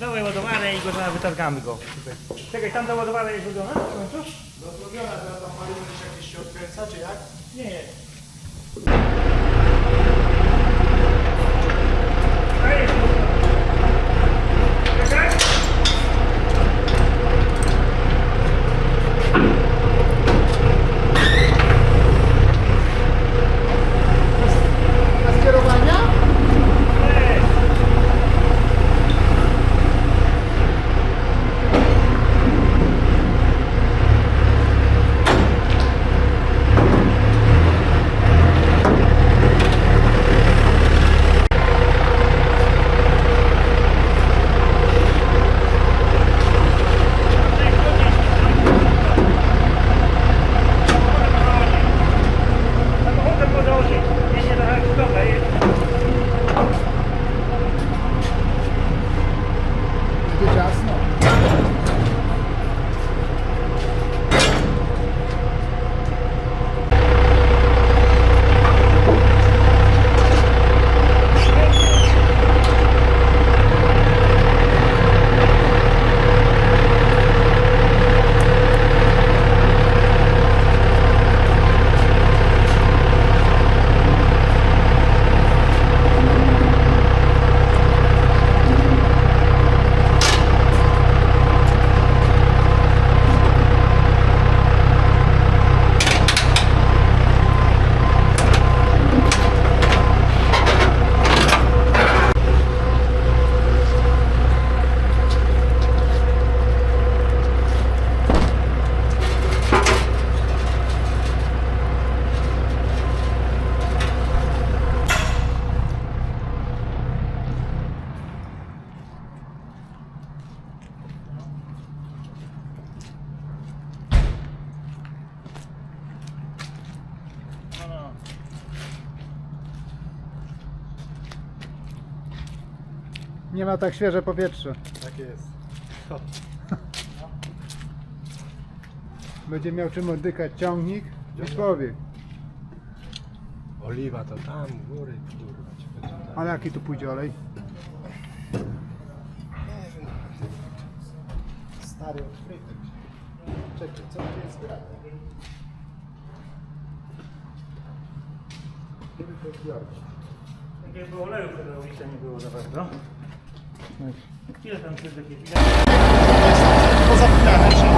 Dawaj ładowarę i go zaraz wytargamy go. Tutaj. Czekaj, tam ta ładowarka jest zrobiona? w końcu? No zrobiona, teraz tam gdzieś jakieś się odkręca, czy jak? Nie, nie. Ma tak świeże powietrze. Tak jest. Będzie miał czym oddychać ciągnik i człowiek. Oliwa to tam, góry, kurwa, ci będzie tak. Ale jaki tu pójdzie olej? Stary odkryty. Czekaj, co tu jest grane? Kiedy to zbiorę? Jakby oleju hydraulicznego nie było za bardzo. Ile tam przez jakieś... Pozapinane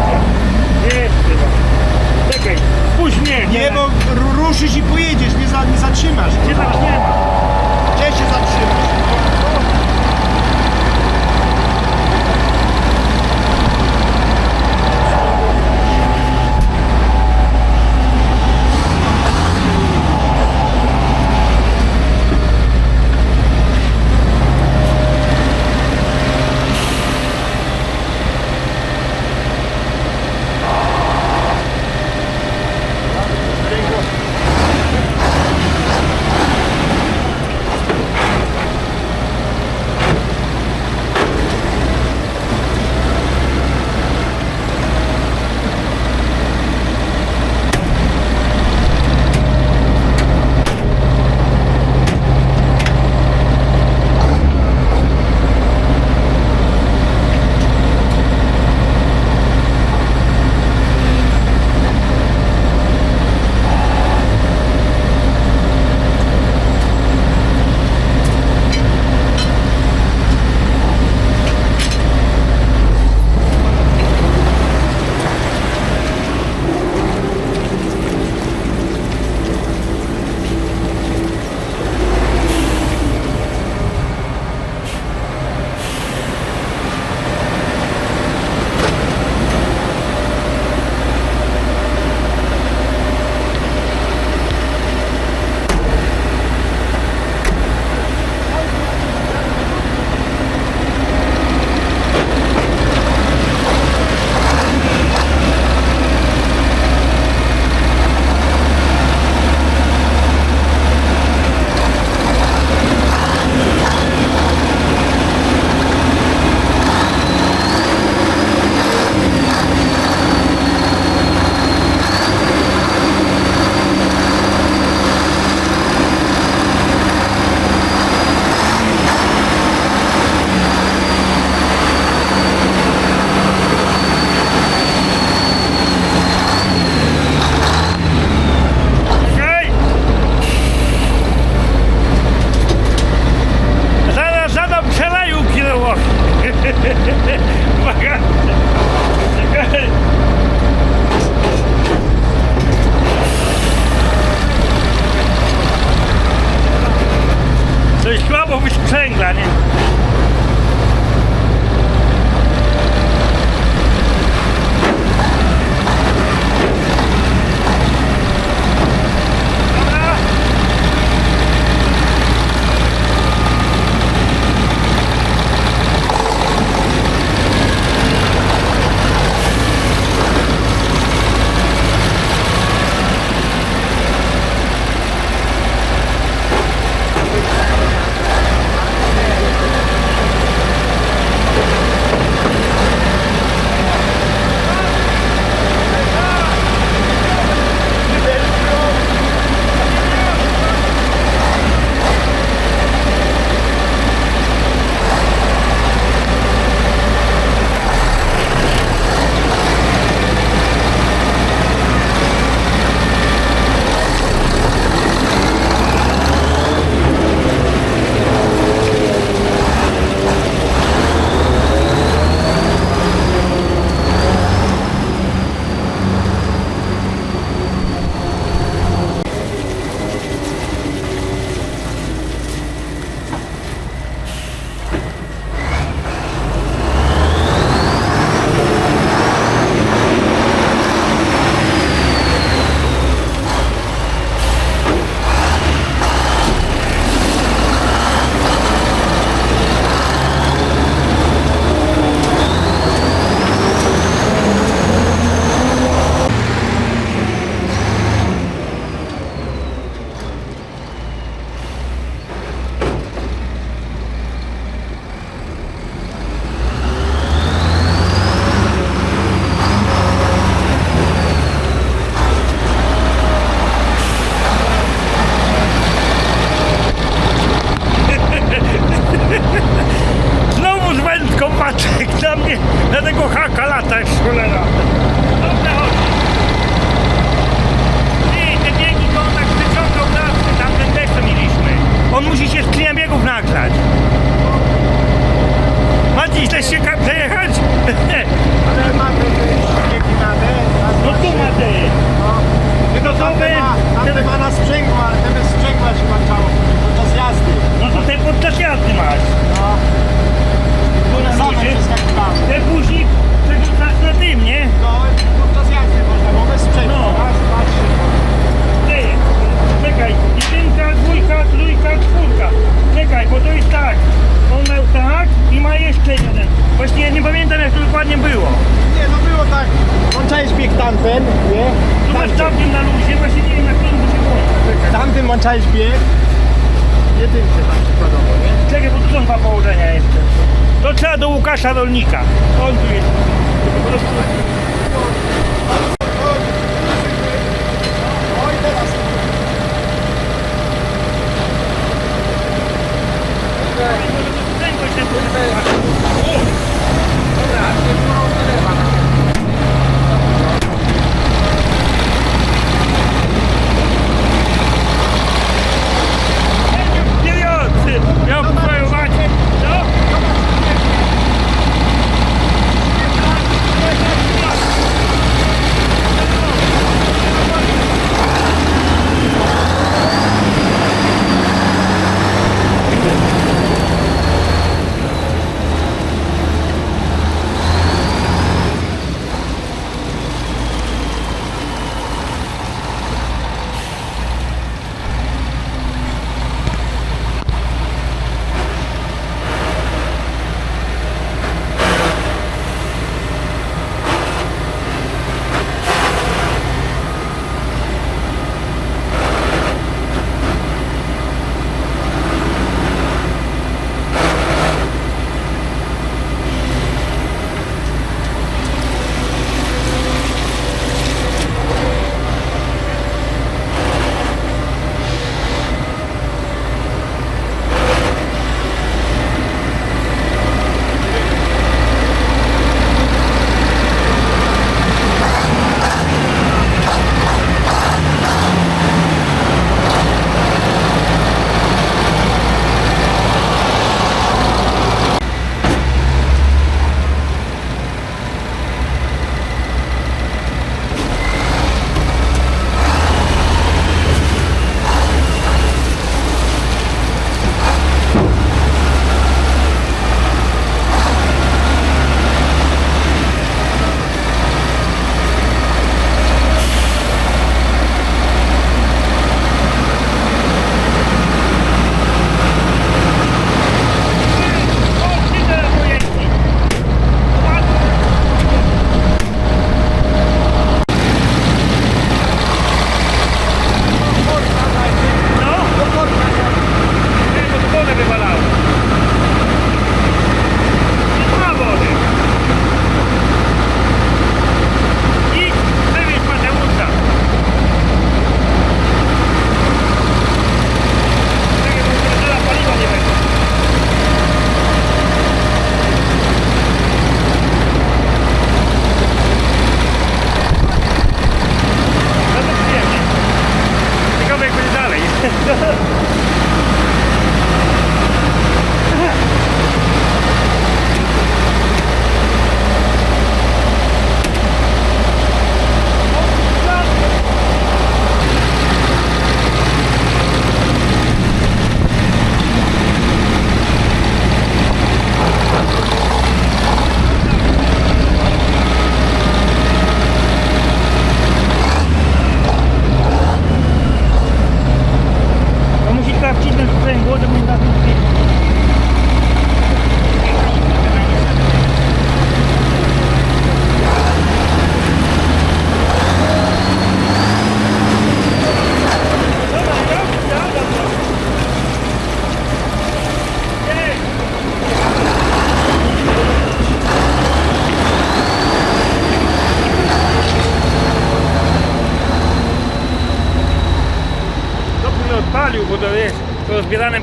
Rolnika. On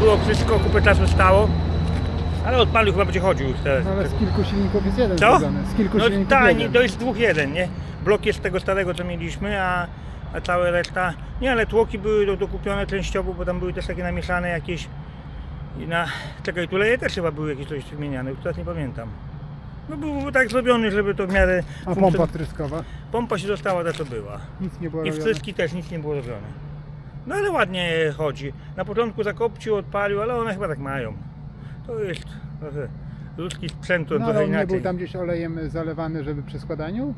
było wszystko, kupę czasu stało. Ale odpalił chyba będzie chodził już teraz. No, ale z kilku silników jest jeden Co? zrobiony. Z kilku No silników tak, jeden. to jest dwóch jeden, nie? Blok jest tego starego, co mieliśmy, a, a cała reszta... Nie, ale tłoki były do, dokupione częściowo, bo tam były też takie namieszane jakieś... I na... Czekaj, tuleje też chyba były jakieś coś wymieniane, już teraz nie pamiętam. No był tak zrobiony, żeby to w miarę... A funkcjon- pompa wtryskowa? Pompa się została ta, co była. Nic nie było I robione. wtryski też nic nie było robione. No ale ładnie chodzi. Na początku zakopcił, odpalił, ale one chyba tak mają. To jest trochę ludzki sprzęt, to No, trochę ale nie inaczej. był tam gdzieś olejem zalewany, żeby przy składaniu?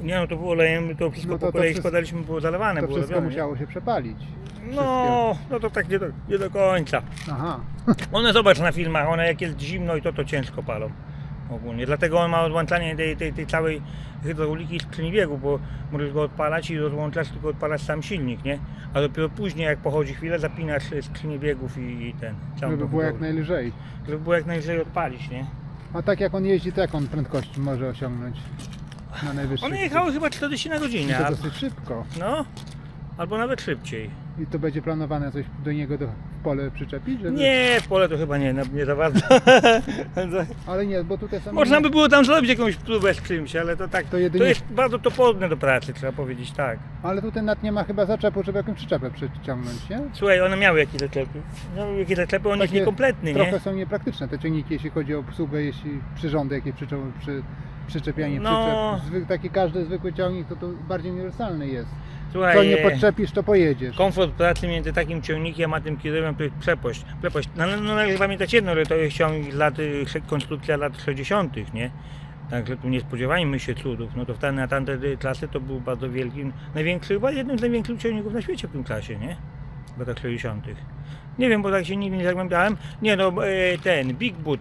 Nie no, to było olejem, to wszystko No to po to kolei wszystko- składaliśmy, było zalewane, To było wszystko robione. musiało się przepalić. No, no to tak nie do, nie do końca. Aha. One zobacz na filmach, one jak jest zimno i to to ciężko palą. Ogólnie. Dlatego on ma odłączanie tej, tej, tej całej hydrauliki i skrzyni biegu, bo możesz go odpalać i rozłączasz, tylko odpalasz sam silnik, nie? A dopiero później jak pochodzi chwilę, zapinasz skrzynię biegów i, i ten. Żeby było jak hydraulikę. najlżej. Żeby było jak najlżej odpalić, nie? A tak jak on jeździ, to jak on prędkości może osiągnąć na najwyższej? One jechały chyba 40 na I godzinę. to al- dosyć szybko. No, albo nawet szybciej. I to będzie planowane coś do niego do, w pole przyczepić? Żeby... Nie, w pole to chyba nie, no, nie za bardzo. Ale nie, bo tutaj są... Można by było tam zrobić jakąś próbę z czymś, ale to tak, To to, jedynie- jest bardzo toporne do pracy, trzeba powiedzieć tak. Ale tutaj nad nie ma chyba zaczepu, żeby jakąś przyczepę przyciągnąć, nie? Słuchaj, one miały jakieś zaczepy. Miały jakieś zaczepy, on jest niekompletny, Trochę nie? są niepraktyczne te ciągniki, jeśli chodzi o obsługę, jeśli przyrządy, jakie przyczą, przy, przyczepianie No. przyczep. Zwy, taki każdy zwykły ciągnik to, to bardziej uniwersalny jest. Słuchaj, Co nie podczepisz, to pojedziesz. komfort pracy między takim ciągnikiem a tym kierowem to jest przepaść. przepaść. No, no, no należy pamiętać jedno, że to jest ciągnik lat, y, konstrukcja lat 60., nie? Także tu nie spodziewajmy się cudów. No to w na tamte klasy to był bardzo wielki, największy, chyba jednym z największych ciągników na świecie w tym klasie, nie? W latach 60. Nie wiem, bo tak się nigdy nie zagłębiałem. Nie no, e, ten Big Boot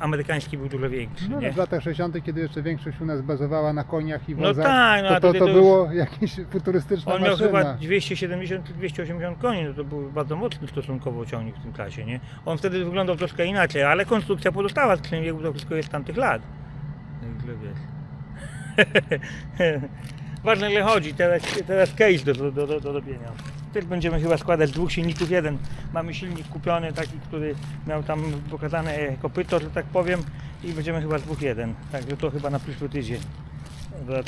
amerykański był dużo większy, No, nie? w latach 60., kiedy jeszcze większość u nas bazowała na koniach i No wozach, tak, no, to, to, to to było jakieś futurystyczna On miał maszyna. chyba 270 czy 280 koni, no to był bardzo mocny stosunkowo ciągnik w tym klasie, nie? On wtedy wyglądał troszkę inaczej, ale konstrukcja pozostała z biegu, to wszystko jest z tamtych lat. Także wiesz. Ważne ile chodzi, teraz, teraz case do, do, do, do robienia. Też będziemy chyba składać z dwóch silników jeden. Mamy silnik kupiony taki, który miał tam pokazane kopyto, że tak powiem i będziemy chyba z dwóch jeden. Także to chyba na przyszły tydzień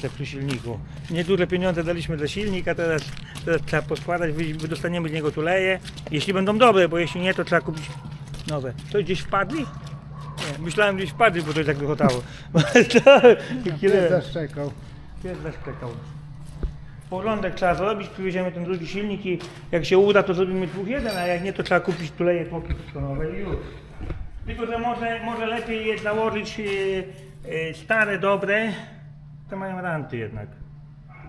te przy silniku. Nieduże pieniądze daliśmy za silnik, a teraz, teraz trzeba poskładać, wydostaniemy z niego tuleje. Jeśli będą dobre, bo jeśli nie, to trzeba kupić nowe. To gdzieś wpadli? Nie, myślałem gdzieś wpadli, bo to tak wychotało. Pies zaszczekał. pies zaszczekał. Porządek trzeba zrobić, przywieziemy ten drugi silnik i jak się uda, to zrobimy dwóch jeden, a jak nie, to trzeba kupić tuleje, tłoki wszystko nowe i już. Tylko, że może, może lepiej je założyć e, e, stare, dobre, te mają ranty jednak.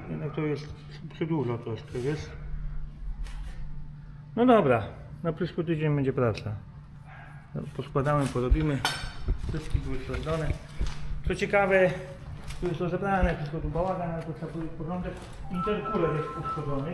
Jednak to jest przy dużo troszkę, wiesz? No dobra, na przyszły tydzień będzie praca. No, Poskładamy, porobimy. Wszystkie były sprawdzone. Co ciekawe, tu jest to zebrane, wszystko tu bałagan, ale to trzeba porządek. Intercooler jest uszkodzony.